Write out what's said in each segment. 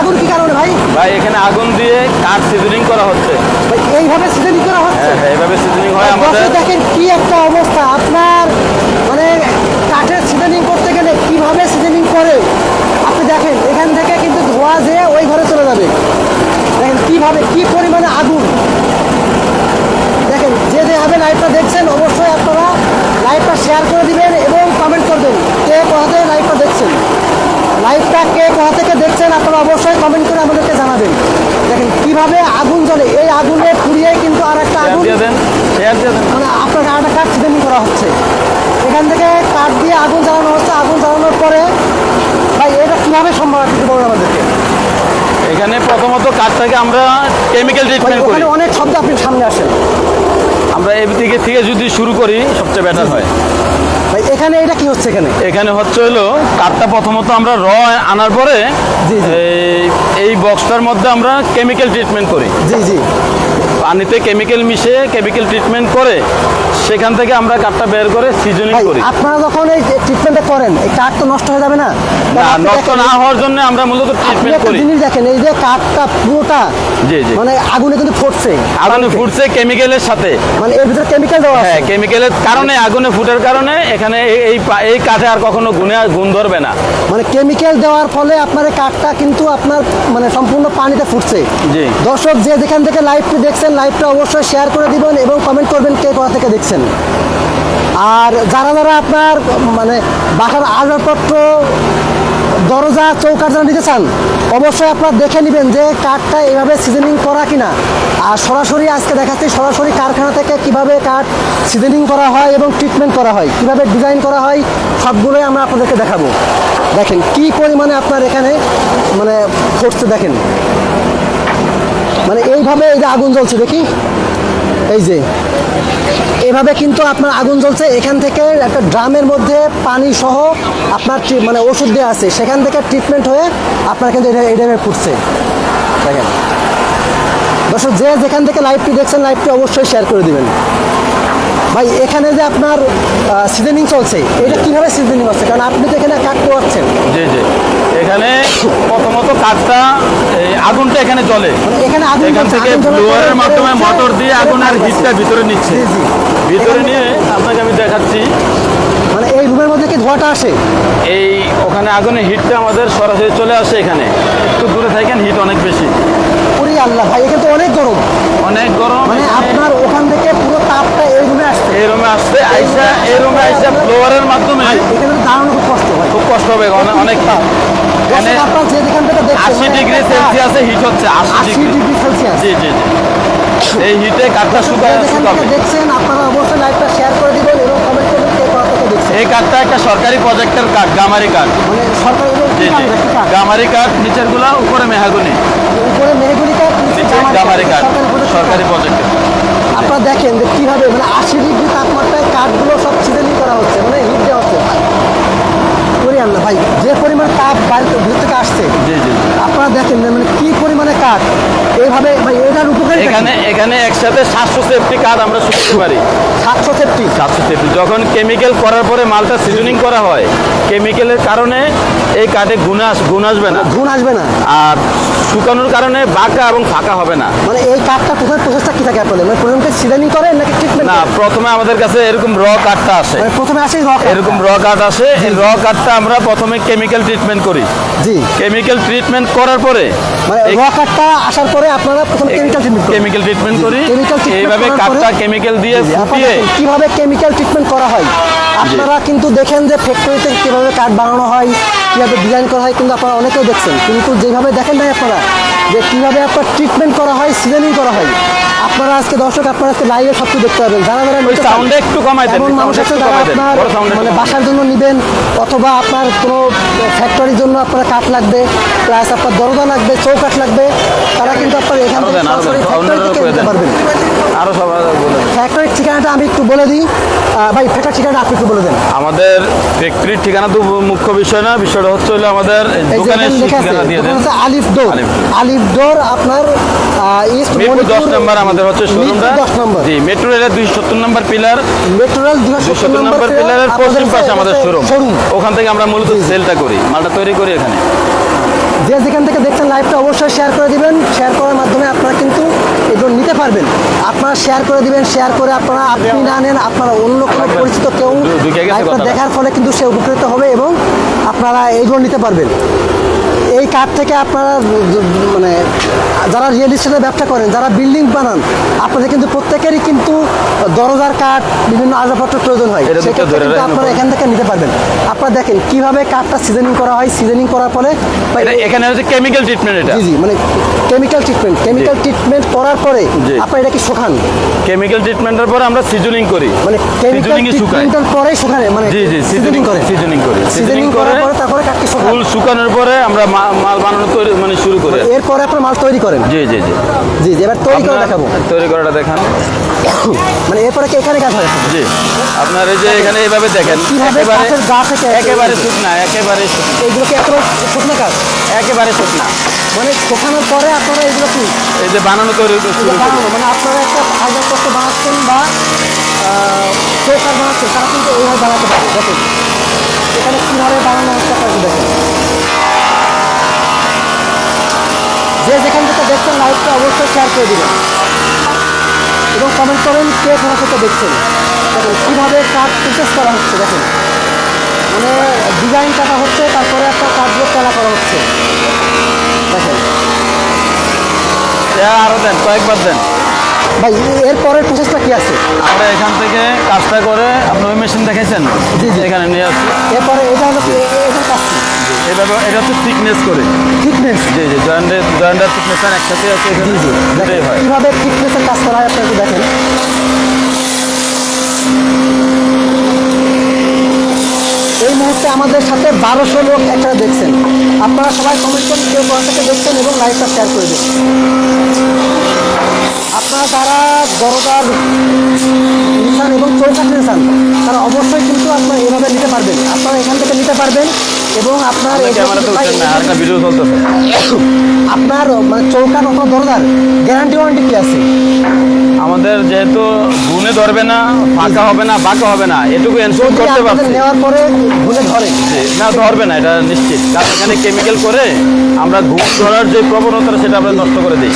আগুন কি কারণে ভাই? ভাই এখানে আগুন দিয়ে কাঠ সিজনিং করা হচ্ছে। ভাই এইভাবে সিজনিং করা হচ্ছে? হ্যাঁ হ্যাঁ এইভাবে সিজনিং হয় আমাদের। দেখেন কি একটা অবস্থা। আপনার মানে কাঠের সিজনিং করতে গেলে কীভাবে সিজনিং করে? আপনি দেখেন এখান থেকে কিন্তু ধোয়া যেয়ে ওই ঘরে চলে যাবে। দেখেন কীভাবে কি পরিমাণে আগুন। দেখেন যে যেভাবে লাইভটা দেখছেন অবশ্যই আপনারা লাইভটা শেয়ার করে দিবেন এবং কমেন্ট করবেন। কে কোথা থেকে লাইভটা দেখছেন? লাইভটা কে কোথা থেকে দেখছেন আপনারা অবশ্যই কমেন্ট করে আমাদেরকে জানাবেন। দেখেন কীভাবে আগুন জ্বলে এই আগুনে পুড়িয়ে কিন্তু আর একটা আগুন মানে আপনার একটা কাঠ সিজনিং করা হচ্ছে। এখান থেকে কাঠ দিয়ে আগুন জ্বালানো হচ্ছে। আগুন জ্বালানোর পরে ভাই এটা কীভাবে সম্ভব একটু বলুন আমাদেরকে? এখানে প্রথমত কাঠটাকে আমরা কেমিক্যাল ট্রিটমেন্ট করি। অনেক শব্দ আপনি সামনে আসেন। আমরা এই দিকে থেকে যদি শুরু করি সবচেয়ে বেটার হয়। ভাই এখানে এটা কি হচ্ছে এখানে? এখানে হচ্ছে হলো কাঠটা প্রথমত আমরা র আনার পরে এই বক্সটার মধ্যে আমরা কেমিক্যাল ট্রিটমেন্ট করি। জি জি। পানিতে কেমিক্যাল মিশিয়ে কেমিক্যাল ট্রিটমেন্ট করে সেখান থেকে আমরা কাঠটা বের করে সিজনিং করি। আপনারা যখন এই ট্রিটমেন্টটা করেন এই কাঠ তো নষ্ট হয়ে যাবে না? না নষ্ট না হওয়ার জন্য আমরা মূলত ট্রিটমেন্ট করি। জিনিস দেখেন এই যে কাঠটা পুরোটা জি, জি। মানে আগুনে কিন্তু ফুটছে। আগুনে ফুটছে কেমিক্যালের সাথে। মানে এর ভিতরে কেমিক্যাল দেওয়া হ্যাঁ কেমিক্যালের কারণে আগুনে ফুটার কারণে এখানে এই- এই কাঠে আর কখনো গুনে গুণ ধরবে না। মানে কেমিক্যাল দেওয়ার ফলে আপনার কাঠটা কিন্তু আপনার মানে সম্পূর্ণ পানিতে ফুটছে। জি। দর্শক যে যেখান থেকে লাইভটি দেখছেন লাইভটা অবশ্যই শেয়ার করে দিবেন এবং কমেন্ট করবেন কে কোথা থেকে দেখছেন। আর যারা যারা আপনার মানে বাসার আসবাবপত্র, দরজা, চৌকাঠ যারা নিতে চান, অবশ্যই আপনারা দেখে নেবেন যে কাঠটা এভাবে সিজনিং করা কিনা। আর সরাসরি আজকে দেখাচ্ছি সরাসরি কারখানা থেকে কীভাবে কাঠ সিজনিং করা হয় এবং ট্রিটমেন্ট করা হয়, কীভাবে ডিজাইন করা হয়, সবগুলোই আমরা আপনাদেরকে দেখাবো। দেখেন কি পরিমাণে আপনার এখানে মানে ফুটছে দেখেন। মানে এইভাবে এই যে আগুন জ্বলছে, দেখি। এই যে। এভাবে কিন্তু আপনার আগুন জ্বলছে, এখান থেকে একটা ড্রামের মধ্যে পানি সহ আপনার মানে ওষুধ দেওয়া আছে, সেখান থেকে ট্রিটমেন্ট হয়ে আপনার কিন্তু এটা এই টাইমে ফুটছে দেখেন। দর্শক, যে যেখান থেকে লাইভটি দেখছেন লাইভটি অবশ্যই শেয়ার করে দিবেন। ভাই এখানে যে আপনার সিজনিং চলছে এটা কীভাবে সিজনিং হচ্ছে? কারণ আপনি তো এখানে কাট করছেন জি জি। এখানে প্রথমত এই আগুনটা এখানে জ্বলে। মানে এখানে আগুন এখান থেকে ব্লোয়ারের মাধ্যমে মোটর দিয়ে আগুন আর হিটটা ভিতরে নিচ্ছে। জি। ভিতরে নিয়ে আপনাকে আমি দেখাচ্ছি। মানে এই রুমের মধ্যে কি ধোঁয়াটা আসে? এই ওখানে আগুনের হিটটা আমাদের সরাসরি চলে আসে এখানে। একটু দূরে থাকেন হিট অনেক বেশি। ওরে আল্লাহ ভাই এখানে তো অনেক গরম। অনেক গরম। মানে আপনার ওখান থেকে পুরো তাপটা আসছে আইসা এই রুমে আইসা ব্লোয়ারের মাধ্যমে। দাঁড়ানো খুব কষ্ট হয় খুব কষ্ট হবে অনেক দেখছেন, আশি মানে ডিগ্রি সেলসিয়াসে হিট হচ্ছে আশি ডিগ্রি সেলসিয়াস জি জি জি। এই হিটে কাঠটা শুকায় শুকাবে। দেখছেন আপনারা অবশ্যই লাইভটা শেয়ার করে দিবেন এবং কমেন্ট করবেন কে কোথা দেখছেন। এই কাঠটা একটা সরকারি প্রজেক্টের কাঠ গামারি কাঠ। মানে সরকার জি জি? গামারি কাঠ। নিচেরগুলা উপরে মেহাগুনি। উপরে মেহগুনি কাঠ নিচে গামারি কাঠ। সরকারি। প্রজেক্টের আপনারা দেখেন যে কীভাবে মানে আশি ডিগ্রি তাপমাত্রায় কাঠগুলো সব সিজনিং করা হচ্ছে মানে হিট দেওয়া হচ্ছে। করি আল্লাহ ভাই যে পরিমাণ তাপ বাড়িতে ভিতর থেকে আসছে। আপনারা দেখেন মানে কি পরিমাণে কাঠ। এইভাবে ভাই এটার উপকার এখানে এখানে একসাথে সাতশো সেফটি কাঠ আমরা শুনতে পারি। সাতশো সেফটি সাতশো সেফটি যখন কেমিক্যাল করার পরে মালটা সিজনিং করা হয় কেমিক্যালের কারণে এই কাঠে গুণ আস গুণ আসবে না। গুণ আসবে না। আর শুকানোর কারণে বাঁকা এবং ফাঁকা হবে না। মানে এই কাঠটা প্রথমে প্রসেসটা কি থাকে আপনাদের? মানে প্রথমে সিজনিং করেন নাকি ট্রিটমেন্ট না প্রথমে আমাদের কাছে এরকম র কাঠটা আসে। মানে প্রথমে আসে রক এরকম র কাঠ আসে। এই র কাঠটা আমরা প্রথমে কেমিক্যাল ট্রিটমেন্ট করি। জি। কেমিক্যাল ট্রিটমেন্ট করার পরে মানে র কাঠটা আসার পরে আপনারা প্রথমে কেমিক্যাল ট্রিটমেন্ট করেন। কেমিক্যাল ট্রিটমেন্ট করি। এইভাবে কাঠটা কেমিক্যাল দিয়ে ফুটিয়ে দেখেন কীভাবে কেমিক্যাল ট্রিটমেন্ট করা হয়। আপনারা কিন্তু দেখেন যে ফ্যাক্টরিতে কীভাবে কাঠ বানানো হয় কীভাবে ডিজাইন করা হয় কিন্তু আপনারা অনেকেও দেখছেন। কিন্তু যেভাবে দেখেন নাই আপনারা যে কীভাবে আপনার ট্রিটমেন্ট করা হয় সিজনিং করা হয়। আপনারা আজকে দর্শক আপনারা আজকে লাইভে সব কিছু দেখতে পাবেন। যারা যারা একটু কমাই দেন এমন মানুষ আছে যারা আপনার মানে বাসার জন্য নেবেন অথবা আপনার কোনো ফ্যাক্টরির জন্য আপনার কাঠ লাগবে প্লাস আপনার দরজা লাগবে চৌকাঠ লাগবে তারা কিন্তু আপনার এখান থেকে সরাসরি ফ্যাক্টরি থেকে নিতে পারবেন। আরও সবাই ফ্যাক্টরির ঠিকানাটা আমি একটু বলে দিই। ভাই ফ্যাক্টরির ঠিকানাটা আপনি একটু বলে দেন। আমাদের ফ্যাক্টরির ঠিকানা তো মুখ্য বিষয় না বিষয়টা হচ্ছে হলো আমাদের দোকানের ঠিকানা দিয়ে দেন। আলিফ ডোর আলিফ ডোর। আপনার ইস্ট মিরপুর দশ নম্বর আমাদের হচ্ছে শোরুমটা দশ নম্বর। জি মেট্রো রেলের দুই সত্তর নম্বর পিলার মেট্রোরেল দুশো দুই সত্তর নম্বর পিলারের পশ্চিম পাশে আমাদের শোরুম ওখান থেকে আমরা মূলত সেলটা করি মালটা তৈরি করি এখানে। যে যেখান থেকে দেখছেন লাইভটা অবশ্যই শেয়ার করে দিবেন। শেয়ার করার মাধ্যমে আপনারা কিন্তু এগুলো নিতে পারবেন। আপনারা শেয়ার করে দিবেন শেয়ার করে আপনারা আপনি না নেন আপনারা অন্য কোনো পরিচিত কেউ লাইভটা দেখার ফলে কিন্তু সে উপকৃত হবে এবং আপনারা এগুলো নিতে পারবেন। এই কাঠ থেকে আপনারা মানে যারা রিয়েল এস্টেটের ব্যবসা করেন যারা বিল্ডিং বানান আপনাদের কিন্তু প্রত্যেকেরই কিন্তু দরজার কাঠ বিভিন্ন আসবাবপত্র প্রয়োজন হয়। সেক্ষেত্রে কিন্তু আপনারা এখান থেকে নিতে পারবেন। আপনারা দেখেন কীভাবে কাঠটা সিজনিং করা হয় সিজনিং করার ফলে এখানে হচ্ছে কেমিক্যাল ট্রিটমেন্ট এটা। জি মানে কেমিক্যাল ট্রিটমেন্ট কেমিক্যাল ট্রিটমেন্ট করার পরে। আপনারা এটা কি শুকান। কেমিক্যাল ট্রিটমেন্টের পরে আমরা সিজনিং করি। মানে কেমিক্যাল ট্রিটমেন্টের পরে শুকানে মানে জি জি সিজনিং করে সিজনিং করি। সিজনিং করার করে পরে তারপরে কাঠকে শুকান ফুল শুকানোর পরে আমরা মাল বানানো তৈরি মানে শুরু করে। আর এরপরে আপনার মাল তৈরি করেন? জি জি জি। জি এবার তৈরি করে দেখাবো। তৈরি করাটা দেখান। মানে এরপরে কি এখানে কাজ হয়? জি। আপনার এই যে এখানে এইভাবে দেখেন একেবারে গা থেকে একেবারে শুকনা একেবারে এইগুলো কি একেবারে শুকনো কাজ? একেবারে শুকনা। মানে শুকানোর পরে আপনারা এগুলো কি? এই যে বানানো তৈরি করি। বানানো মানে আপনারা একটা ফাইবার করতে বানাচ্ছেন বা চৌকার বানাচ্ছেন তারা কিন্তু এইভাবে বানাতে পারে। দেখেন এখানে কীভাবে বানানো হচ্ছে আপনারা দেখেন। যে যেখান থেকে দেখছেন লাইভটা অবশ্যই শেয়ার করে দিবেন। এবং কমেন্ট করেন কে কোথা থেকে দেখছেন। দেখেন কীভাবে কাজ প্রসেস করা হচ্ছে দেখেন। মানে ডিজাইন কাটা হচ্ছে তারপরে একটা কাজগুলো তেলা করা হচ্ছে। দেখেন। আরও দেন কয়েকবার দেন। ভাই এর পরের প্রসেসটা কি আছে? আমরা এখান থেকে কাজটা করে আপনি ওই মেশিন দেখেছেন জি, জি। এখানে নিয়ে আসছি। এরপরে এটা হলো কি? এ- এটার কাজ এটা হচ্ছে থিকনেস করে। জি জি থিকনেস একসাথে আছে এখানে দুটোই হয়। কীভাবে ফিটনেসের কাজ করা হয় একটু দেখেন। এই মুহূর্তে আমাদের সাথে বারোশো লোক একটা দেখছেন। আপনারা সবাই কমেন্ট করুন কেউ কোথা থেকে দেখছেন এবং লাইভটা শেয়ার করে দিন। আপনারা যারা দরদার নিশান এবং চৌকাঠ নিশান তারা অবশ্যই কিন্তু আপনারা এভাবে নিতে পারবেন। আপনারা এখান থেকে নিতে পারবেন এবং আপনার আপনার মানে চৌকাঠ অথবা দরদার গ্যারান্টি ওয়ারেন্টি কি আছে? আমাদের যেহেতু গুনে ধরবে না ফাঁকা হবে না বাঁকা হবে না এটুকু এনশোর করতে পারছি। নেওয়ার পরে ভুলে ধরে। না ধরবে না এটা নিশ্চিত। কারণ এখানে কেমিক্যাল করে আমরা ঘুম ধরার যে প্রবণতা সেটা আমরা নষ্ট করে দিই।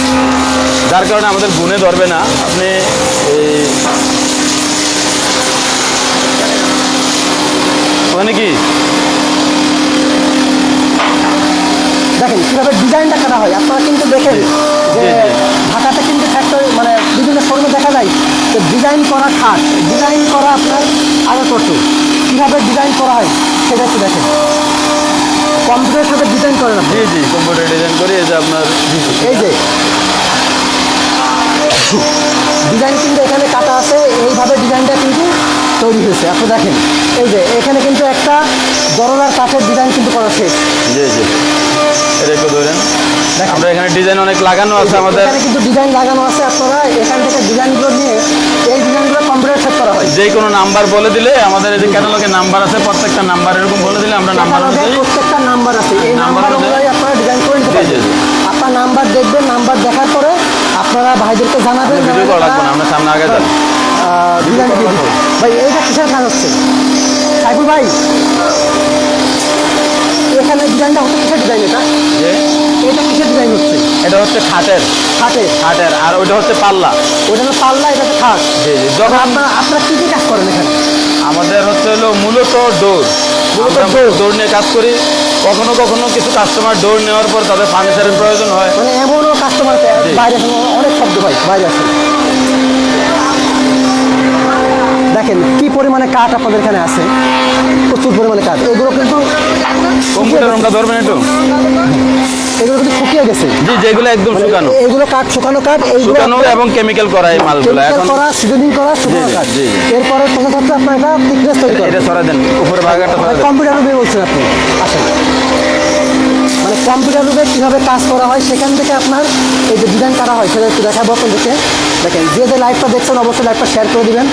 যার কারণে আমাদের গুনে ধরবে না। আপনি মানে কি? দেখেন কীভাবে ডিজাইনটা করা হয়। আপনারা কিন্তু দেখেন যে। ঢাকাতে কিন্তু ফ্যাক্টরি মানে বিভিন্ন শোরুমে দেখা যায় যে ডিজাইন করা খাট ডিজাইন করা আপনার আগাপত্র কীভাবে ডিজাইন করা হয় সেটা একটু দেখেন। কম্পিউটারের সাথে ডিজাইন করেন আপনি। জি জি কম্পিউটার ডিজাইন করি এই যে আপনার এই যে। ডিজাইন কিন্তু এখানে কাটা আছে এইভাবে ডিজাইনটা কিন্তু তৈরি হয়েছে। আপনি দেখেন এই যে এখানে কিন্তু একটা দরজার কাঠের ডিজাইন কিন্তু করা শেষ। জি জি। এটা একটু ধরেন। আমরা এখানে ডিজাইন অনেক লাগানো আছে আমাদের। এখানে কিন্তু ডিজাইন লাগানো আছে আপনারা। এখান থেকে ডিজাইনগুলো নিয়ে এই ডিজাইনগুলো কম্পিউটার সেট করা হয়। যে কোনো নাম্বার বলে দিলে আমাদের এই যে ক্যাটালগে নাম্বার আছে প্রত্যেকটা নাম্বার এরকম বলে দিলে আমরা নাম্বার অনুযায়ী প্রত্যেকটা নাম্বার আছে। এই নাম্বার অনুযায়ী- আপনারা ডিজাইন করে নিতে পারবেন। আপনার নাম্বার দেখবেন নাম্বার দেখার পরে আপনারা ভাইদেরকে জানাবেন ভিডিও করা লাগবে না আমরা সামনে আগে যাব। ডিজাইন দিয়ে দিবেন ভাই এইটা কিসের কাজ হচ্ছে সাইফুল ভাই এখানে ডিজাইনটা হচ্ছে কিসের ডিজাইন এটা এটা কিসের ডিজাইন হচ্ছে এটা হচ্ছে খাটের। খাটে খাটের আর ওইটা হচ্ছে পাল্লা। ওটা হলো পাল্লা এটা হচ্ছে খাট জি জি যখন আপনারা আপনারা কী কী কাজ করেন এখানে? আমাদের হচ্ছে হলো মূলত ডোর মূলত। ডোর নিয়ে কাজ করি। কখনো কখনো কিছু কাস্টমার ডোর নেওয়ার পর তাদের ফার্নিচারের প্রয়োজন হয়। মানে এমনও কাস্টমার বাইরে অনেক শব্দ ভাই বাইরে আছে। দেখেন কি পরিমাণে কাঠ আপনাদের এখানে আছে? প্রচুর পরিমাণে কাঠ। এগুলো কিন্তু ধরবেন একটু। এগুলো কিন্তু শুকিয়ে গেছে। জি যেগুলো একদম শুকানো। এগুলো কাঠ শুকানো কাঠ শুকানো এবং কেমিক্যাল করা এই মালগুলো। এখন করা সিজনিং করা শুকানো কাঠ। জি। এরপরে প্রসেস হচ্ছে আপনার এটা থিকনেস তৈরি করা। এটা সরা দেন উপরে কম্পিউটার বলছেন আপনি। আসেন মানে কম্পিউটার রুমে কীভাবে কাজ করা হয় সেখান থেকে আপনার এই যে ডিজাইন করা হয় সেটা একটু দেখাবো আপনাদেরকে। দেখেন যে যে লাইভটা দেখছেন অবশ্যই লাইভটা শেয়ার করে দিবেন।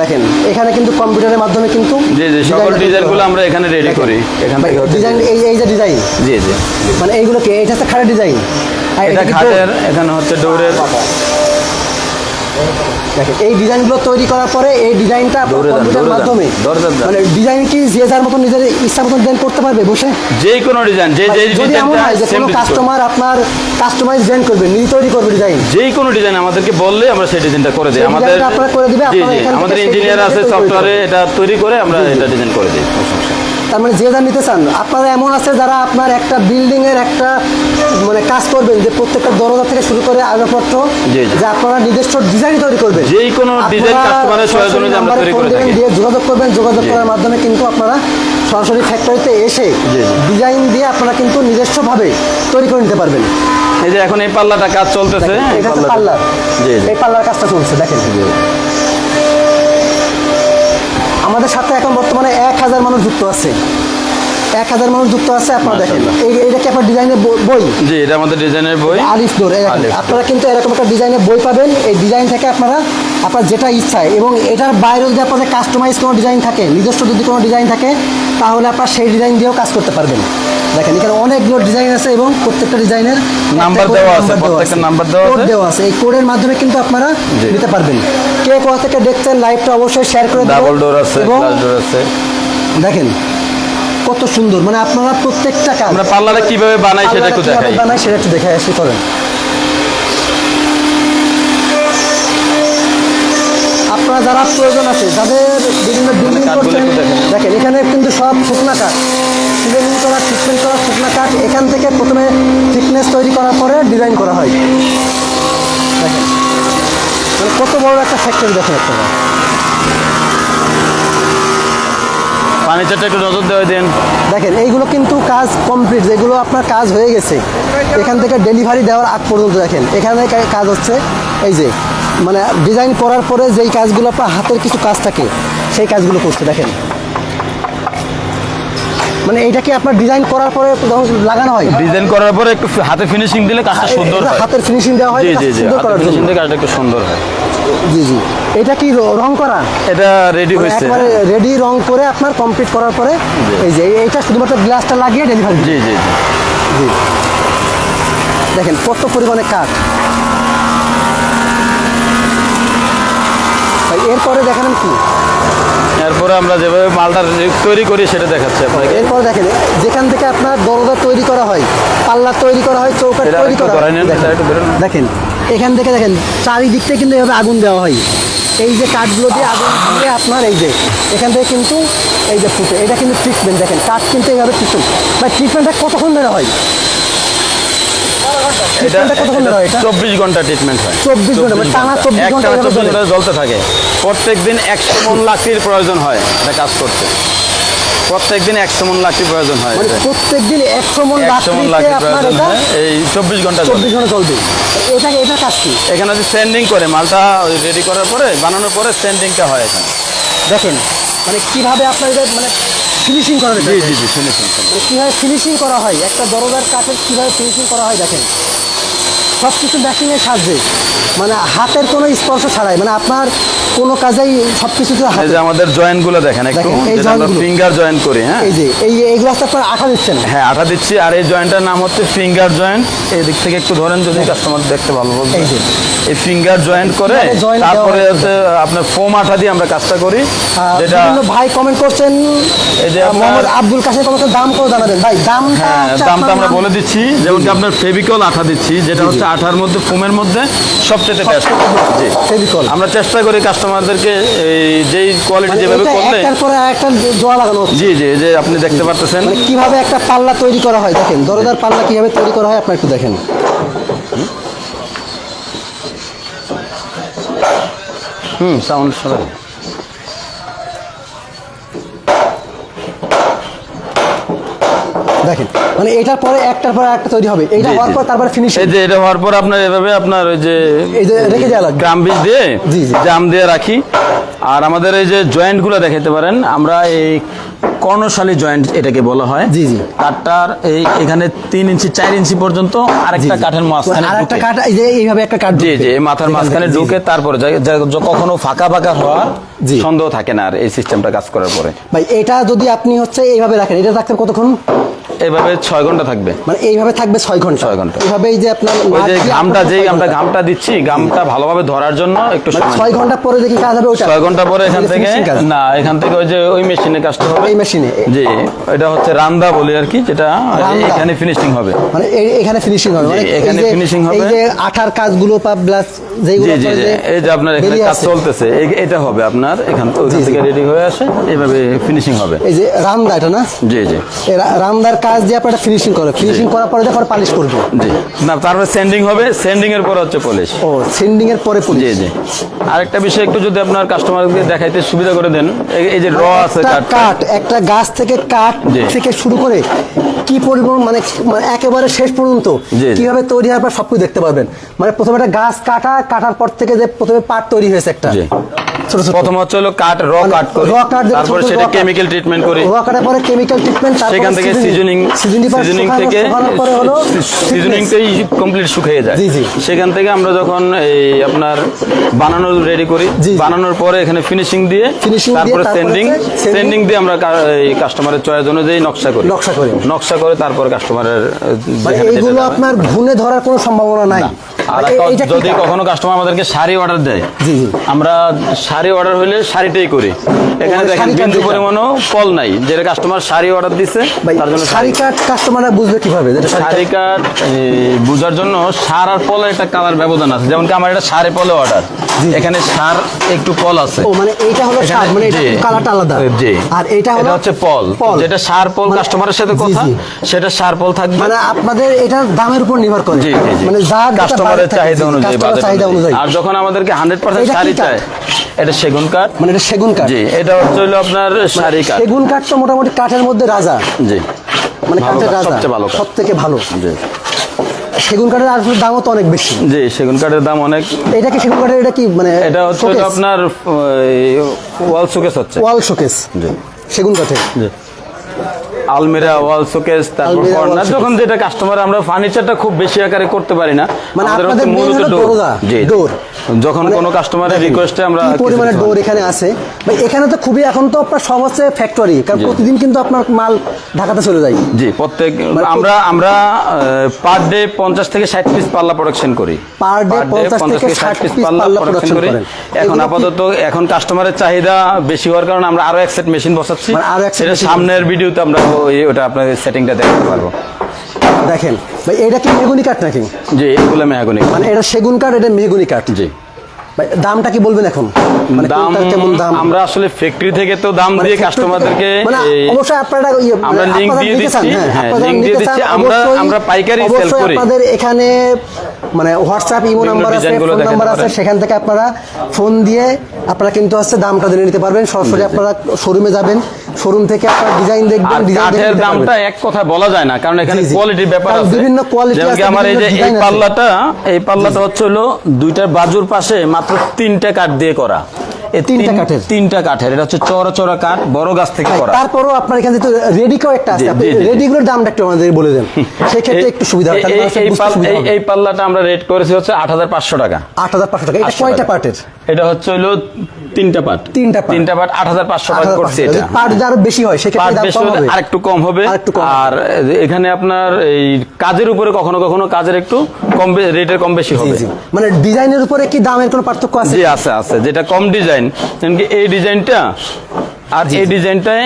দেখেন এখানে কিন্তু কম্পিউটারের মাধ্যমে কিন্তু জি জি সকল ডিজাইনগুলো আমরা এখানে রেডি করি এখান থেকে ডিজাইন এই এই যে ডিজাইন জি জি। মানে এইগুলোকে এইটা হচ্ছে খাটের ডিজাইন এটা খাটের এখানে হচ্ছে ডোরের দেখেন এই ডিজাইনগুলো তৈরি করার পরে এই ডিজাইনটা মাধ্যমে। মানে ডিজাইন কি যে যার মতো নিজের ইচ্ছা মতো ডিজাইন করতে পারবে বসে? যে কোনো ডিজাইন যে যে যদি এমন হয় যে কোনো কাস্টমার আপনার কাস্টমাইজ ডিজাইন করবে নিজে তৈরি করবে ডিজাইন যে কোনো ডিজাইন আমাদেরকে বললে আমরা সেই ডিজাইনটা করে দিই। আমাদের আপনারা করে দিবে, আমাদের ইঞ্জিনিয়ার আছে সফটওয়্যারে এটা তৈরি করে আমরা এটা ডিজাইন করে দিই। তার মানে যে যা নিতে চান আপনারা এমন আছে যারা আপনার একটা বিল্ডিং এর একটা মানে কাজ করবেন যে প্রত্যেকটা দরজা থেকে শুরু করে জি। যে আপনারা নিজস্ব ডিজাইন তৈরি করবেন। যেই কোনো ডিজাইন কাস্টমারের প্রয়োজনে আমরা তৈরি করে থাকি। দিয়ে যোগাযোগ করবেন। যোগাযোগ করার মাধ্যমে কিন্তু আপনারা সরাসরি ফ্যাক্টরিতে এসে। ডিজাইন দিয়ে আপনারা কিন্তু নিজস্বভাবে তৈরি করে নিতে পারবেন। এই যে এখন এই পাল্লাটা কাজ চলতেছে এই এটা জি এই পাল্লার কাজটা চলছে দেখেন। আমাদের সাথে এখন বর্তমানে এক হাজার মানুষ যুক্ত আছে। এক হাজার মানুষ যুক্ত আছে আপনারা দেখেন। এইটা কি আপনার ডিজাইনের বই? জি এটা আমাদের ডিজাইনের বই। আলিফ ডোর। আপনারা কিন্তু এরকম একটা ডিজাইনের বই পাবেন। এই ডিজাইন থেকে আপনারা আপনার যেটা ইচ্ছা এবং এটার বাইরেও যদি আপনাদের কাস্টমাইজ কোনো ডিজাইন থাকে নিজস্ব যদি কোনো ডিজাইন থাকে তাহলে আপনারা সেই ডিজাইন দিয়েও কাজ করতে পারবেন। দেখেন এখানে অনেকগুলো ডিজাইন আছে এবং প্রত্যেকটা ডিজাইনের নাম্বার দেওয়া আছে, প্রত্যেকটা নাম্বার দেওয়া আছে। দেওয়া আছে। এই কোডের মাধ্যমে কিন্তু আপনারা নিতে পারবেন। কে কোথা থেকে দেখছেন লাইভটা অবশ্যই শেয়ার করে দেবেন ডাবল ডোর আছে গ্লাস ডোর আছে। দেখেন কত সুন্দর মানে আপনারা প্রত্যেকটা কাজ আমরা পাল্লাটা কীভাবে বানাই সেটা একটু দেখাই। বানায় সেটা একটু দেখাই আসি করেন আপনারা যারা প্রয়োজন আছে যাদের বিভিন্ন বিল্ডিং কাঠগুলো করছেন দেখেন। দেখেন এখানে কিন্তু সব শুকনা কাঠ। সিলিং করা ট্রিটমেন্ট করা শুকনা কাঠ। এখান থেকে প্রথমে থিকনেস তৈরি করার পরে ডিজাইন করা হয়। দেখেন। মানে কত বড় একটা ফ্যাক্টরি দেখেন আপনারা। ফার্নিচারটা একটু নজর দেওয়া দেন। দেখেন, এইগুলো কিন্তু কাজ কমপ্লিট যেগুলো আপনার কাজ হয়ে গেছে, এখান থেকে ডেলিভারি দেওয়ার আগ পর্যন্ত দেখেন। এখানে কাজ হচ্ছে এই যে মানে ডিজাইন করার পরে যেই কাজগুলো আপনার হাতের কিছু কাজ থাকে, সেই কাজগুলো করছে, দেখেন। মানে এইটা কি আপনার ডিজাইন করার পরে যখন লাগানো হয় ডিজাইন করার পরে একটু হাতে ফিনিশিং দিলে কাজটা সুন্দর হয়। হাতের ফিনিশিং দেওয়া হয় জি জি জি সুন্দর হাতে করার ফিনিশিং দিলে কাজটা একটু সুন্দর হয়। জি জি। এটা কি রং করা? এটা রেডি মানে হয়েছে। একবারে রেডি রং করে আপনার কমপ্লিট করার পরে এই যে এইটা শুধুমাত্র গ্লাসটা লাগিয়ে ডেলিভারি জি জি জি। জি। দেখেন কত পরিমাণে কাঠ। এরপরে দেখেন কি? এরপরে আমরা যেভাবে মালটা তৈরি করি সেটা দেখাচ্ছি আপনাকে। এরপরে দেখেন যেখান থেকে আপনার দরজা তৈরি করা হয় পাল্লা তৈরি করা হয় চৌকাঠ তৈরি করা হয়। দেখেন, এখান থেকে দেখেন চারিদিক থেকে কিন্তু এভাবে আগুন দেওয়া হয়। এই যে কাঠগুলো দিয়ে আগুন দিয়ে আপনার এই যে এখান থেকে কিন্তু এই যে ফুটে এটা কিন্তু ট্রিটমেন্ট দেখেন কাঠ কিন্তু এইভাবে ট্রিটমেন্ট ভাই ট্রিটমেন্টটা কতক্ষণ ধরে হয়? চব্বিশ ঘণ্টা ট্রিটমেন্ট হয়। 24 ঘণ্টা, মানে টানা 24 ঘণ্টা। একটানা এভাবে 24 চলে। ঘণ্টা জ্বলতে থাকে। প্রত্যেক দিন একশো মন লাকড়ির প্রয়োজন হয় এটা কাজ করতে। প্রত্যেক দিন একশো মন লাকড়ির প্রয়োজন হয় মানে প্রত্যেক দিন একশো মন মন আপনার প্রয়োজন হয় এই চব্বিশ ঘণ্টা চব্বিশ ঘণ্টা চলবে। এটা এটা কাজ কি? এখানে হচ্ছে স্যান্ডিং করে মালটা রেডি করার পরে বানানোর পরে স্যান্ডিংটা হয় এখানে। দেখেন মানে কীভাবে আপনার মানে ফিনিশিং করা জি জি জি ফিনিশিং কীভাবে ফিনিশিং করা হয় একটা দরজার কাঠের কীভাবে ফিনিশিং করা হয় দেখেন। সব কিছু মেশিনের সাহায্যে। মানে হাতের কোনো স্পর্শ ছাড়াই মানে আপনার কোনো কাজেই সব এই যে আমাদের জয়েন্টগুলো দেখেন একটু যেটা আমরা ফিঙ্গার জয়েন্ট করি হ্যাঁ? এই যে এই এইগুলো আপনার আঠা দিচ্ছেন। হ্যাঁ আঠা দিচ্ছি আর এই জয়েন্টটার নাম হচ্ছে ফিঙ্গার জয়েন্ট এই দিক থেকে একটু ধরেন যদি কাস্টমার দেখতে ভালো বলবে এই যে। এই ফিঙ্গার জয়েন্ট করে দেওয়া তারপরে হচ্ছে আপনার ফোম আঠা দিয়ে আমরা কাজটা করি যেটা ভাই কমেন্ট করছেন। এই যে মোহাম্মদ আব্দুল কমেন্ট দাম করে জানাবেন ভাই দাম হ্যাঁ দামটা আমরা বলে দিচ্ছি যেমন কি আপনার ফেভিকল আঠা দিচ্ছি যেটা হচ্ছে আঠার মধ্যে ফোমের মধ্যে সবচেয়ে বেস্ট জি। ফেভিকল আমরা চেষ্টা করি কাস্টমারদেরকে এই যেই কোয়ালিটি যেভাবে করলে মানে একটার পরে একটা জোড়া লাগানো হচ্ছে। জি জি এই যে আপনি দেখতে পারতেছেন। মানে কীভাবে একটা পাল্লা তৈরি করা হয় দেখেন দরদার পাল্লা কীভাবে তৈরি করা হয় আপনি একটু দেখেন। হুম সাউন্ড সবাই মানে এটার পরে একটার পরে একটা তৈরি হবে এইটা জি, হওয়ার পর তারপরে ফিনিশিং এই যে এটা হওয়ার পর আপনার এভাবে আপনার ওই যে এই যে রেখে দেওয়া লাগবে। গ্রাম বীজ দিয়ে। জাম দিয়ে রাখি আর আমাদের এই যে জয়েন্টগুলো দেখাতে পারেন আমরা এই কর্ণশালী জয়েন্ট এটাকে বলা হয় জি, জি। কাঠটার এই এখানে তিন ইঞ্চি চার ইঞ্চি পর্যন্ত আরেকটা কাঠের মাঝখানে আর একটা ঢুকে। কাঠ এই যে এইভাবে একটা কাঠ জি জি মাথার মাঝখানে ঢুকে। তারপরে কখনো ফাঁকা ফাঁকা হওয়ার। সন্দেহ থাকে না আর এই সিস্টেমটা কাজ করার পরে ভাই এটা যদি আপনি হচ্ছে এইভাবে রাখেন এটা রাখতে কতক্ষণ এইভাবে ছয় ঘণ্টা থাকবে। মানে এইভাবে থাকবে ছয় ঘণ্টা? ছয় ঘণ্টা। এইভাবে এই যে আপনার ওই যে ঘামটা যেই আমরা। ঘামটা দিচ্ছি ঘামটা ভালোভাবে ধরার জন্য একটু মানে সময়। ছয় ঘণ্টা পরে দেখি কাজ হবে ওটা? ছয় ঘণ্টা পরে এখান থেকে না এখান থেকে ওই যে ওই মেশিনে কাজটা হবে। এই মেশিনে জি এটা হচ্ছে রান্দা বলি আর কি যেটা এখানে ফিনিশিং হবে। মানে এখানে ফিনিশিং হবে। মানে এখানে finishing হবে। এই যে আঠার কাজগুলো বা ব্লাস যেগুলো জি জি এই যে আপনার এখানে কাজ চলতেছে এটা হবে আপনার এখান। থেকে রেডি হয়ে আসে এইভাবে ফিনিশিং হবে। এই যে রামদা এটা না? জি জি। রামদার কাজ দিয়ে আপনারা ফিনিশিং করে। ফিনিশিং করার পরে দেখো পালিশ করব। জি। না তারপরে সেন্ডিং হবে সেন্ডিং এর পর হচ্ছে পলিশ ও সেন্ডিং এর পরে জি পুলিশ জি। আরেকটা বিষয় একটু যদি আপনার কাস্টমারকে দেখাইতে সুবিধা করে দেন এই- যে র আছে একটা কাঠটা। কাঠ একটা গাছ থেকে জি। থেকে শুরু করে কি পরিমাণ মানে একেবারে শেষ পর্যন্ত জি, জি। কীভাবে তৈরি হওয়ার পর সবকিছু দেখতে পারবেন। মানে প্রথমে একটা গাছ কাটা কাটার পর থেকে যে প্রথমে পাট তৈরি হয়েছে একটা। জি। প্রথম হচ্ছে হলো কাঠ র কাট করি। তারপর সেটা কেমিক্যাল ট্রিটমেন্ট করি। র কাটার পরে কেমিক্যাল ট্রিটমেন্ট সেখান থেকে সিজনিং সিজনিং সিজনিং থেকে হলো সিজনিংটাই কমপ্লিট শুকিয়ে যায়। জি, জি। সেখান থেকে আমরা যখন এই আপনার বানানো রেডি করি। বানানোর পরে এখানে ফিনিশিং দিয়ে তারপরে তারপরে সেন্ডিং সেন্ডিং দিয়ে আমরা এই কাস্টমারের চয়েস অনুযায়ী নকশা করি। নকশা করি। নকশা করে তারপর কাস্টমারের এইগুলো আপনার ঘুনে ধরার কোনো সম্ভাবনা নাই। যদি কখনো কাস্টমার আমাদেরকে শাড়ি অর্ডার দেয়। আমরা শাড়ি অর্ডার হলে শাড়িটাই করি। এখানে দেখেন বিন্দু পরিমাণও ফল নাই যেটা কাস্টমার শাড়ি অর্ডার দিছে তার জন্য শাড়ি। কাঠ কাস্টমাররা বুঝবে কীভাবে? শাড়ি কাট বোঝার জন্য সার আর পলের একটা কালার ব্যবধান আছে। যেমন আমার এটা সারে পলে অর্ডার এখানে সার একটু পল আছে। ও মানে এইটা হলো শার্ট মানে এটা কালারটা আলাদা। জি। আর এটা হলো হচ্ছে পল যেটা সার পল কাস্টমারের সাথে কথা সেটা সার পল থাকবে। মানে আপনাদের এটা দামের উপর নির্ভর করে। মানে যেটা কাস্টমারের চাহিদা অনুযায়ী চাহিদা অনুযায়ী। আর যখন আমাদেরকে হান্ড্রেড পার্সেন্ট এটা কি শাড়ি কাঠ? চায় এটা সেগুন কাঠ। মানে এটা সেগুন কাঠ? জি এটা হচ্ছে হলো আপনার শাড়ি কাঠ। সেগুন কাঠ তো মোটামুটি কাঠের মধ্যে রাজা। জি। মানে কাঠের কাঠ, রাজা সবচেয়ে ভালো কাঠ। সব থেকে ভালো। জি। সেগুন কাঠের আসলে দামও তো অনেক বেশি। জি সেগুন কাঠের দাম অনেক। এটা কি সেগুন কাঠের এটা কি মানে এটা হচ্ছে আপনার ওয়াল শোকেস হচ্ছে। ওয়াল শোকেস জি। সেগুন কাঠের। জি। আলমিরা ওয়াল শোকেস তারপর কর্নার যখন যেটা কাস্টমার আমরা ফার্নিচারটা খুব বেশি আকারে করতে পারি না। মানে আমাদের মূলত ডোর। যখন মানে কোনো কাস্টমারের রিকোয়েস্টে আমরা কি পরিমাণে ডোর এখানে আছে? ভাই এখানে তো খুবই এখন তো আপনার সব হচ্ছে ফ্যাক্টরি কারণ প্রতিদিন কিন্তু আপনার মাল ঢাকাতে চলে যায়। জি প্রত্যেক মানে আমরা আমরা পার ডে পঞ্চাশ থেকে ষাট পিস পাল্লা প্রোডাকশন করি। Per day 50 থেকে 60 piece পাল্লা production করি। এখন আপাতত এখন কাস্টমারের চাহিদা বেশি হওয়ার কারণে আমরা আরও এক সেট মেশিন বসাচ্ছি। সেটা সামনের ভিডিওতে আমরা ওটা আপনার সেটিংটা দেখাতে পারব। দেখেন ভাই এটা কি মেগুনি কাঠ নাকি? জি এগুলো মেহাগনি মানে এটা সেগুন কাঠ এটা মেগুনি কাঠ। জি। ভাই দামটা কি বলবেন এখন? মানে দাম কেমন দাম? আমরা আসলে ফ্যাক্টরি থেকে তো দাম মানে দিয়ে কাস্টমারদেরকে মানে অবশ্যই আপনারা ইয়ে, আমরা আপনারা দিয়ে দিচ্ছি, হ্যাঁ, আপনারা দিয়ে দিচ্ছি, আমরা- আমরা পাইকারি অবশ্যই করি। আপনাদের এখানে মানে হোয়াটসঅ্যাপ ইমো নাম্বার আছে ফোন নাম্বার আছে সেখান থেকে আপনারা ফোন দিয়ে আপনারা কিন্তু হচ্ছে দামটা জেনে নিতে পারবেন। সরাসরি আপনারা শোরুমে যাবেন। শোরুম থেকে আপনারা ডিজাইন দেখবেন ডিজাইন কাঠের দামটা এক কথা বলা যায় না কারণ এখানে। কোয়ালিটির ব্যাপার আছে। বিভিন্ন যেমন আছে, আমার এই যে এই পাল্লাটা এই পাল্লাটা হচ্ছে হলো দুইটার বাজুর পাশে মাত্র তিনটা কাঠ দিয়ে করা। তিনটা কাঠের? তিনটা কাঠের এটা হচ্ছে চড়া চড়া কাঠ বড় গাছ থেকে করা। তারপরও আপনার এখানে রেডি একটা আছে। আপনি। দামটা একটু আমাদের বলে দেন। একটু সুবিধা হবে এই- এই- পাল্লাটা আমরা রেট করেছি হচ্ছে আট হাজার পাঁচশো টাকা। আট হাজার পাঁচশো টাকা এটা 800 কয়টা পার্টের এটা হচ্ছে হলো তিনটা পার্ট তিনটা part। তিনটা পার্ট আট হাজার পাঁচশো টাকা করছে এটা। পার্ট যার বেশি হয় সেক্ষেত্রে আর দাম কম হবে। আরেকটু কম। আর এখানে আপনার এই কাজের উপরে কখনো কখনো কাজের একটু কম রেটের কম বেশি হবে। মানে ডিজাইনের উপরে কি দামের কোনো পার্থক্য আছে? জি আছে আছে। যেটা কম ডিজাইন কি এই ডিজাইনটা আর এই ডিজাইনটায়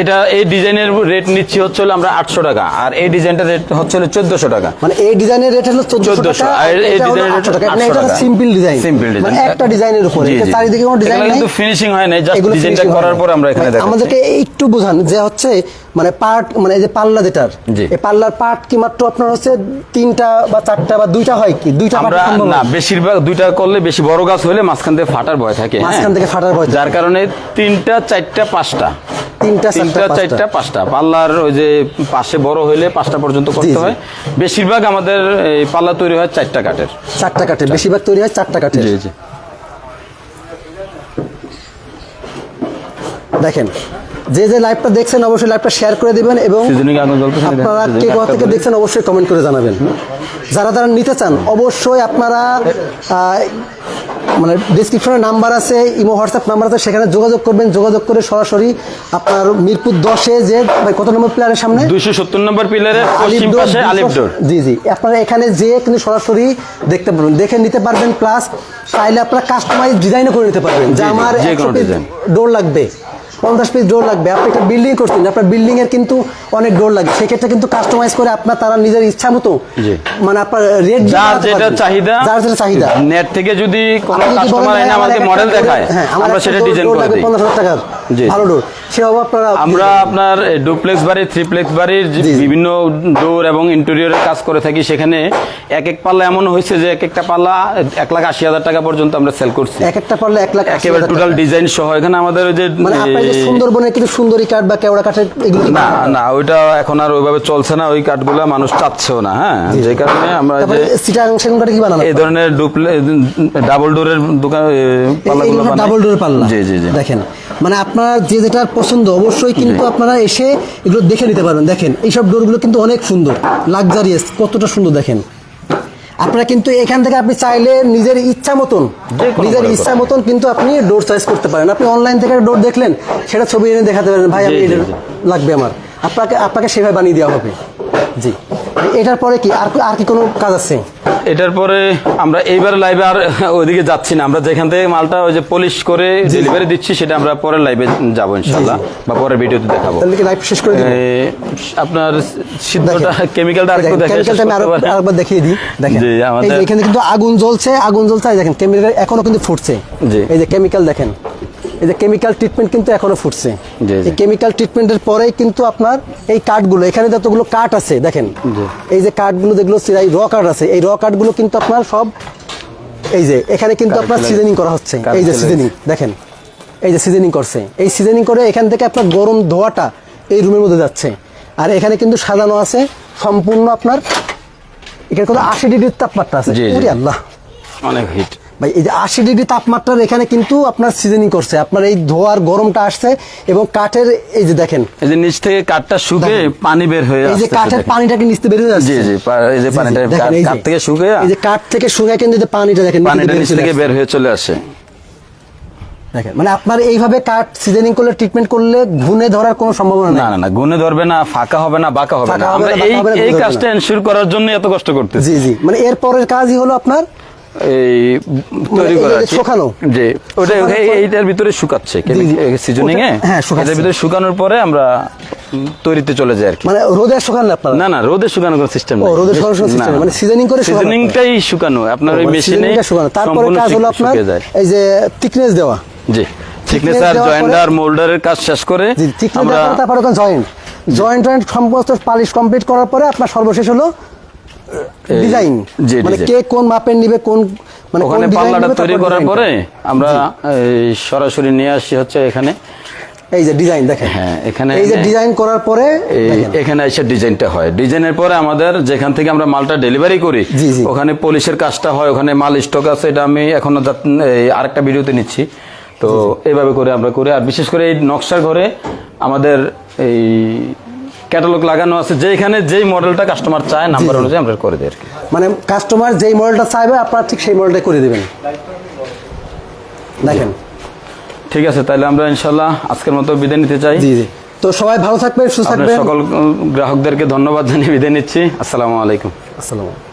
এটা এই ডিজাইনের রেট নিচ্ছি হচ্ছে আমরা আটশো টাকা আর এই ডিজাইনটার রেট হচ্ছে চোদ্দশো টাকা। মানে এই ডিজাইনের রেট হলো চোদ্দশো আর এই ডিজাইনের রেট টাকা। 800 এটা সিম্পল ডিজাইন সিম্পল ডিজাইন একটা ডিজাইনের উপরে চারিদিকে কোনো ডিজাইন কিন্তু ফিনিশিং হয় না জাস্ট ডিজাইনটা করার পর আমরা এখানে মানে দেখাচ্ছি। আমাদেরকে একটু বোঝান যে হচ্ছে মানে পার্ট মানে এই যে পাল্লা যেটার। এই পাল্লার পার্ট কি মাত্র আপনার হচ্ছে তিনটা বা চারটা বা দুইটা হয় কি? দুইটা আমরা না বেশিরভাগ দুইটা করলে বেশি বড় গাছ হলে মাঝখান থেকে ফাটার ভয় থাকে হ্যাঁ। মাঝখান থেকে ফাটার ভয় যার কারণে তিনটা চারটা পাঁচটা। তিনটা তিনটা চারটা পাঁচটা। পাল্লার ওই যে পাশে বড় হইলে পাঁচটা পর্যন্ত করতে হয়। বেশিরভাগ আমাদের এই পাল্লা তৈরি হয় চারটা কাঠের। চারটা কাঠের। বেশিরভাগ তৈরি হয় চারটা কাঠের। জি জি। দেখেন যে যে লাইভটা দেখছেন অবশ্যই লাইভটা শেয়ার করে দিবেন এবং আপনারা কে কোথা থেকে দেখছেন অবশ্যই কমেন্ট করে জানাবেন। যারা যারা নিতে চান অবশ্যই আপনারা মানে ডিসক্রিপশনে নাম্বার আছে ইমো হোয়াটসঅ্যাপ নাম্বার আছে সেখানে যোগাযোগ করবেন। যোগাযোগ করে সরাসরি আপনার মিরপুর দশে যে কত নম্বর প্লেয়ারের সামনে? দুইশো সত্তর নম্বর ডোর জি জি। আপনারা এখানে যেয়ে কিন্তু সরাসরি দেখতে পারবেন। দেখে নিতে পারবেন প্লাস চাইলে আপনারা কাস্টমাইজ ডিজাইনও করে নিতে পারবেন। যে আমার যে। ডোর লাগবে। পঞ্চাশ পিস ডোর লাগবে। আপনি একটা বিল্ডিং করছেন আপনার বিল্ডিং এর কিন্তু অনেক ডোর লাগবে। সেক্ষেত্রে কিন্তু কাস্টমাইজ করে আপনার তারা নিজের ইচ্ছা মতো জি। মানে আপনার রেট যার যেটা চাহিদা যার যেটা চাহিদা। নেট থেকে যদি কোনো কাস্টমার এনে আমাদের মডেল দেখায় হ্যাঁ, আমার সেটা ডিজাইন করে লাগবে দিই। 15,000 টাকার। জি। ভালো ডোর। সেভাবে আপনারা আমরা আপনার ডুপ্লেক্স বাড়ি থ্রিপ্লেক্স বাড়ির। বিভিন্ন ডোর এবং ইন্টেরিয়রের কাজ করে থাকি সেখানে এক এক পাল্লা এমন হয়েছে যে এক একটা পাল্লা এক লাখ আশি হাজার টাকা পর্যন্ত আমরা সেল করছি। এক একটা পারলে এক লাখ একেবারে টোটাল ডিজাইন সহ এখানে আমাদের ওই যে মানে সুন্দরবনের কিন্তু সুন্দরী কাঠ বা কেওড়া কাঠের না না ওইটা এখন আর ওইভাবে চলছে না ওই কাঠগুলা মানুষ চাচ্ছেও না হ্যাঁ? যে কারণে আমরা কি বানানো? এই ধরনের ডুপ্লে ডাবল ডোরের দোকান পাল্লাগুলো। ডাবল ডোর পাল্লা। জি জি জি। দেখেন মানে আপনার যে যেটা পছন্দ অবশ্যই কিন্তু আপনারা এসে এগুলো দেখে নিতে পারবেন দেখেন এইসব ডোরগুলো কিন্তু অনেক সুন্দর লাক্সারিয়াস কতটা সুন্দর দেখেন। আপনারা কিন্তু এখান থেকে আপনি চাইলে নিজের ইচ্ছা মতন নিজের ইচ্ছা মতন কিন্তু আপনি ডোর চয়েস করতে পারেন। আপনি অনলাইন থেকে ডোর দেখলেন সেটা ছবি এনে দেখাতে পারেন ভাই আমি এটা লাগবে আমার। আপনাকে আপনাকে সেভাবে বানিয়ে দেওয়া হবে। জি। এটার পরে কি আর আর কি কোনো কাজ আছে? এটার পরে আমরা এইবার লাইভে আর ওইদিকে যাচ্ছি না। আমরা যেখান থেকে মালটা ওই যে পলিশ করে ডেলিভারি দিচ্ছি সেটা আমরা পরের লাইভে যাব ইনশাল্লাহ বা পরের ভিডিওতে দেখাবো। তাহলে কি লাইভ শেষ করে এ, আপনার সিদ্ধটা কেমিক্যালটা আরেকটু দেখে শেষ কেমিক্যালটা আমি আরো- আরেকবার দেখিয়ে দিই। দেখেন। জি, আমাদের- এখানে কিন্তু আগুন জ্বলছে আগুন জ্বলছে দেখেন কেমিক্যাল এখনও কিন্তু ফুটছে। জি। এই যে কেমিক্যাল দেখেন। এই যে কেমিক্যাল ট্রিটমেন্ট কিন্তু এখনও ফুটছে। এই কেমিক্যাল ট্রিটমেন্টের পরেই কিন্তু আপনার এই কাঠগুলো এখানে যতগুলো কাঠ আছে দেখেন। এই যে কাঠগুলো যেগুলো এই র কাঠ আছে এই র কাঠগুলো কিন্তু আপনার সব এই যে এখানে কিন্তু আপনার সিজনিং করা হচ্ছে। এই যে সিজনিং দেখেন। এই যে সিজনিং করছে। এই সিজনিং করে এখান থেকে আপনার গরম ধোয়াটা এই রুমের মধ্যে যাচ্ছে। আর এখানে কিন্তু সাজানো আছে সম্পূর্ণ আপনার এখানে কোনো আশি ডিগ্রির তাপমাত্রা আছে। আল্লাহ। অনেক হিট ভাই এই যে আশি ডিগ্রি তাপমাত্রার এখানে কিন্তু আপনার সিজনিং করছে। আপনার এই ধোয়ার গরমটা আসছে এবং কাঠের এই যে দেখেন। এই যে নিচ থেকে কাঠটা শুকে পানি বের হয়ে এই যে কাঠের। পানিটাকে নিচতে বেরিয়ে যাচ্ছে জি জি এই যে পানিটা কাঠ- থেকে শুকে। এই যে কাঠ থেকে শুকায় কিন্তু যে পানিটা দেখেন পানিটা নিচ থেকে বের হয়ে চলে আসে। দেখেন মানে আপনার এইভাবে কাঠ সিজনিং করলে ট্রিটমেন্ট করলে ঘুনে ধরার কোনো সম্ভাবনা না না না গুনে ধরবে না ফাঁকা হবে না বাঁকা হবে না। আমরা এই এই কাজটা। এনশিওর করার জন্য এত কষ্ট করতেছি। জি জি মানে এর পরের কাজই হলো আপনার এই তৈরি করা যে শুকানো? যে ওটা এইটার ভিতরে শুকাচ্ছে জি, জি। সিজনিং এ? হ্যাঁ, এটার ভিতরে শুকানোর পরে আমরা তৈরিতে চলে যাই আর কি। মানে রোদে শুকান না আপনারা? না না রোদে শুকানোর কোনো সিস্টেম রোদে শুকানোর নেই, মানে seasoning করে শুকানো সিজনিংটাই শুকানো। আপনার ওই মেশিনে শুকানো। তারপরে কাজ হলো আপনার এই যে থিকনেস দেওয়া। জি থিকনেস আর জয়েন্টার মোল্ডারের কাজ শেষ করে জি আমরা তারপরে জয়েন্ট জয়েন্ট জয়েন্ট সমস্ত পালিশ কমপ্লিট করার পরে আপনার সর্বশেষ হলো ডিজাইন মানে কে কোন মাপের নিবে কোন মানে ওখানে পাল্লাটা তৈরি করার পরে আমরা সরাসরি নিয়ে আসি হচ্ছে এখানে। এই যে ডিজাইন দেখেন। হ্যাঁ, এখানে এই যে ডিজাইন করার পরে এখানে এসে ডিজাইনটা হয়। ডিজাইনের পরে আমাদের যেখান থেকে আমরা মালটা ডেলিভারি করি। ওখানে পলিশের কাজটা হয় ওখানে মাল স্টক আছে এটা আমি এখনও আরেকটা ভিডিওতে নিচ্ছি। তো এইভাবে করে আমরা করি। আর বিশেষ করে এই নকশার ঘরে আমাদের এই ক্যাটালগ লাগানো আছে যেখানে যেই মডেলটা কাস্টমার চায় নাম্বার অনুযায়ী আমরা করে দিই আর কি। মানে কাস্টমার যেই মডেলটা চাইবে আপনারা ঠিক সেই মডেলটা করে দিবেন। দেখেন। ঠিক আছে তাহলে আমরা ইনশাল্লাহ আজকের মতো বিদায় নিতে চাই। জি জি। তো সবাই ভালো থাকবেন সুস্থ থাকবেন। সকল গ্রাহকদেরকে ধন্যবাদ জানিয়ে বিদায় নিচ্ছি। আসসালামু আলাইকুম। আসসালামু আলাইকুম।